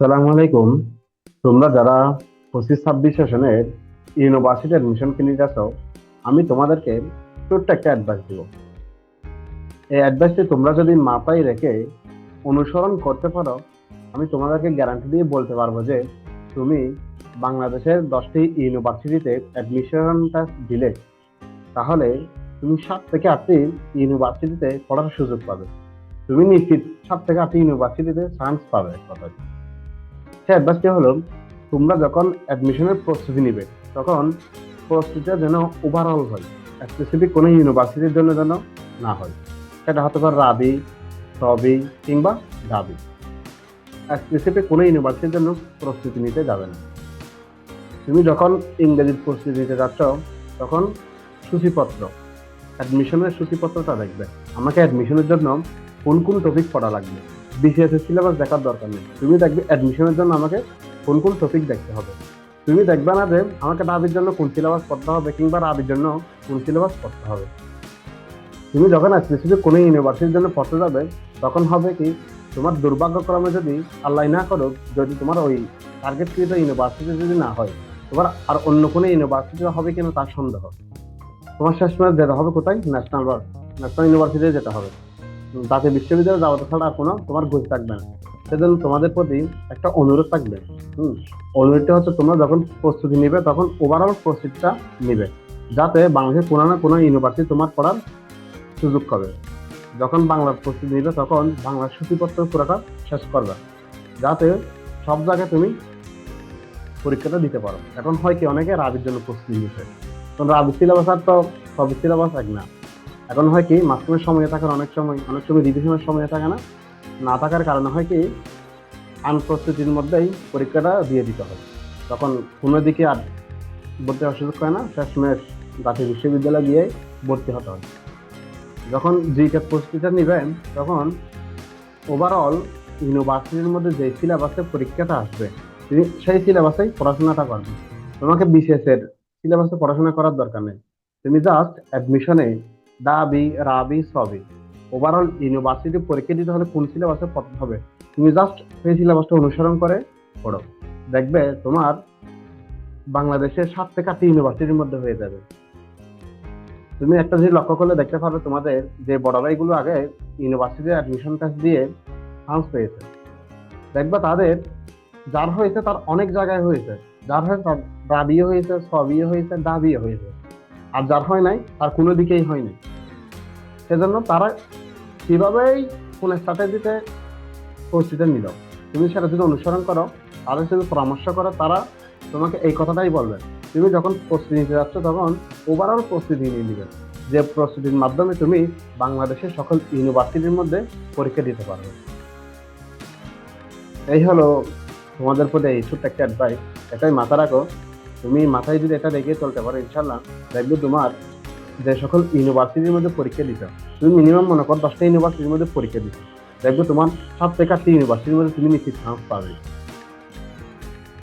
সালামু আলাইকুম। তোমরা যারা পঁচিশ ছাব্বিশ সেশনের ইউনিভার্সিটি অ্যাডমিশন কিনে যাচ্ছ আমি তোমাদেরকে ছোট্ট একটা অ্যাডভাইস দিব। এই অ্যাডভাইসটি তোমরা যদি মাথায় রেখে অনুসরণ করতে পারো, আমি তোমাদেরকে গ্যারান্টি দিয়ে বলতে পারব যে তুমি বাংলাদেশের দশটি ইউনিভার্সিটিতে অ্যাডমিশনটা দিলে, তাহলে তুমি সাত থেকে আটটি ইউনিভার্সিটিতে পড়ার সুযোগ পাবে। তুমি নিশ্চিত সাত থেকে আটটি ইউনিভার্সিটিতে চান্স পাবে। কথায় সে অ্যাডভাইসটি হলো? তোমরা যখন অ্যাডমিশনের প্রস্তুতি নিবে, তখন প্রস্তুতিটা যেন ওভারঅল হয় স্পেসিফিক কোনো ইউনিভার্সিটির জন্য যেন না হয়। সেটা হতে পারে রাবি রবি কিংবা ডাবি। স্পেসিফিক কোনো ইউনিভার্সিটির জন্য প্রস্তুতি নিতে যাবে না। তুমি যখন ইংরেজির প্রস্তুতি নিতে যাচ্ছ, তখন সূচিপত্র অ্যাডমিশনের সূচিপত্রটা দেখবে। আমাকে অ্যাডমিশনের জন্য কোন কোন টপিক পড়া লাগবে? বিসিএস এর সিলেবাস দেখার দরকার নেই। তুমি দেখবে অ্যাডমিশনের জন্য আমাকে কোন কোন টপিক দেখতে হবে। তুমি দেখবে না যে আমাকে রাবির জন্য কোন সিলেবাস পড়তে হবে কিংবা রাবির জন্য কোন সিলেবাস পড়তে হবে। তুমি যখন স্পেসিফিক কোনো ইউনিভার্সিটির জন্য পড়তে যাবে, তখন হবে কি তোমার দুর্ভাগ্যক্রমে যদি আল্লাহ না করুক, যদি তোমার ওই টার্গেটকৃত ইউনিভার্সিটি যদি না হয়, তোমার আর অন্য কোনো ইউনিভার্সিটি হবে কিনা তার সন্দেহ। তোমার শেষমেশ যেতে হবে কোথায়? ন্যাশনাল ন্যাশনাল ইউনিভার্সিটিতে যেতে হবে। জাতীয় বিশ্ববিদ্যালয়ে যাওয়া ছাড়া কোনো তোমার গোজ থাকবে না। সেজন্য তোমাদের প্রতি একটা অনুরোধ থাকবে। হুম, অনুরোধটা হচ্ছে তোমরা যখন প্রস্তুতি নিবে, তখন ওভারঅল প্রস্তুতিটা নিবে। যাতে বাংলাদেশের কোনো না কোনো ইউনিভার্সিটি তোমার পড়ার সুযোগ পাবে। যখন বাংলার প্রস্তুতি নিবে, তখন বাংলার সূচিপত্র পুরোটা শেষ করবে। যাতে সব জায়গায় তুমি পরীক্ষাটা দিতে পারো। এখন হয় কি, অনেকে রাবির জন্য প্রস্তুতি নিচ্ছে কারণ রাবির সিলেবাস আর তো সব সিলেবাস এক না। এখন হয় কি মাঝখানে সময় থাকার অনেক সময় অনেক সময় রিভিশনের সময় থাকে না না থাকার কারণে হয় কি, আনপ্রস্তুতির মধ্যেই পরীক্ষাটা দিয়ে দিতে হয়। তখন কোনো দিকে আর ভর্তি হওয়ার সুযোগ হয় না, শেষমেশ জাতীয় বিশ্ববিদ্যালয়ে গিয়ে ভর্তি হতে হয়। যখন জিটেক প্রস্তুতিটা নেবেন, তখন ওভারঅল ইউনিভার্সিটির মধ্যে যে সিলেবাসে পরীক্ষাটা আসবে সেই সিলেবাসেই পড়াশোনাটা করবে তোমাকে বিশেষের সিলেবাসে পড়াশোনা করার দরকার নেই। তুমি জাস্ট অ্যাডমিশনে ডাবি রাবি সবই। ওভারঅল ইউনিভার্সিটি পরীক্ষা দিতে হলে কোন সিলেবাসে পড়তে হবে? তুমি জাস্ট সেই সিলেবাসটা অনুসরণ করে পড়ো। দেখবে তোমার বাংলাদেশের সাত থেকে আটটি ইউনিভার্সিটির মধ্যে হয়ে যাবে। তুমি একটা জিনিস লক্ষ্য করলে দেখতে পারবে তোমাদের যে বড় ভাইগুলো আগে ইউনিভার্সিটি অ্যাডমিশন টেস্ট দিয়ে চান্স পেয়েছে। দেখবে তাদের যার হয়েছে তার অনেক জায়গায় হয়েছে। যার হয়েছে তার রাবিও হয়েছে, সবিও হয়েছে ডাবিও হয়েছে। আর যার হয় নাই, তার কোনো দিকেই হয়নি সেজন্য তারা কিভাবেই কোন স্ট্র্যাটেজিতে প্রস্তুতি নিল। তুমি সেটা যদি অনুসরণ করো তাদের সাথে পরামর্শ করো, তারা তোমাকে এই কথাটাই বলবে। তুমি যখন প্রস্তুতি নিতে যাচ্ছ, তখন ওভারঅল প্রস্তুতি নিয়ে নিবে। যে প্রস্তুতির মাধ্যমে তুমি বাংলাদেশের সকল ইউনিভার্সিটির মধ্যে পরীক্ষা দিতে পারবে। এই হলো তোমাদের প্রতি এই ছোট্ট একটা অ্যাডভাইস এটাই মাথা রাখো। তুমি মাথায় যদি এটা রেখে চলতে পারো ইনশাল্লাহ দেখবে তোমার যে সকল ইউনিভার্সিটির মধ্যে পরীক্ষা দিতে তুমি মিনিমাম মনে করো দশটা ইউনিভার্সিটির মধ্যে পরীক্ষা দিতে দেখবে তোমার সব থেকে আটটি ইউনিভার্সিটির মধ্যে তুমি নিশ্চিত চান্স পাবে।